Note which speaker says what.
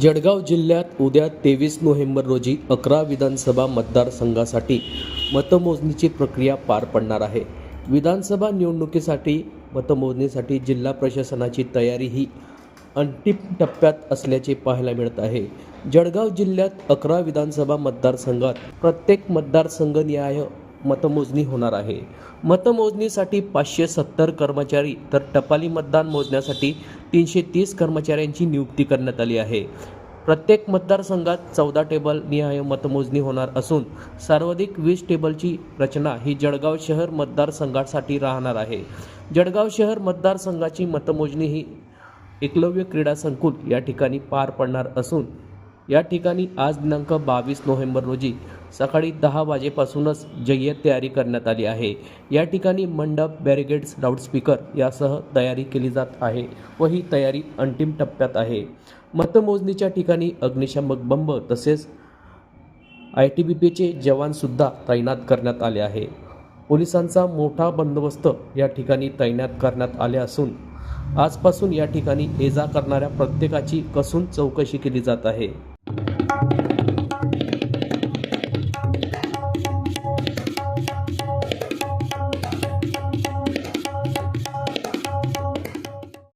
Speaker 1: जळगाव जिल्ह्यात उद्या तेवीस नोव्हेंबर रोजी अकरा विधानसभा मतदारसंघासाठी मतमोजणीची प्रक्रिया पार पडणार आहे. विधानसभा निवडणुकीसाठी मतमोजणीसाठी जिल्हा प्रशासनाची तयारी ही अंतिम टप्प्यात असल्याचे पाहायला मिळत आहे. जळगाव जिल्ह्यात अकरा विधानसभा मतदारसंघात प्रत्येक मतदारसंघनिहाय मतमोजणी होणार आहे. मतमोजणीसाठी पाचशे सत्तर कर्मचारी तर टपाली मतदान मोजण्यासाठी तीनशे तीस कर्मचाऱ्यांची नियुक्ती करण्यात आली आहे. प्रत्येक मतदारसंघात चौदा टेबल निहाय मतमोजणी होणार असून सर्वाधिक वीस टेबलची रचना ही जळगाव शहर मतदारसंघासाठी राहणार आहे. जळगाव शहर मतदारसंघाची मतमोजणी ही एकलव्य क्रीडा संकुल या ठिकाणी पार पडणार असून या ठिकाणी आज दिनांक बावीस नोव्हेंबर रोजी सकाळी दहा वाजेपासूनच जय्यत तयारी करण्यात आली आहे. या ठिकाणी मंडप बॅरिगेड्स लाऊडस्पीकर यासह तयारी केली जात आहे व ही तयारी अंतिम टप्प्यात आहे. मतमोजणीच्या ठिकाणी अग्निशामक बंब तसेच आय टी बी पीचे जवानसुद्धा तैनात करण्यात आले आहे. पोलिसांचा मोठा बंदोबस्त या ठिकाणी तैनात करण्यात आले असून आजपासून या ठिकाणी ये जा करणाऱ्या प्रत्येकाची कसून चौकशी केली जात आहे.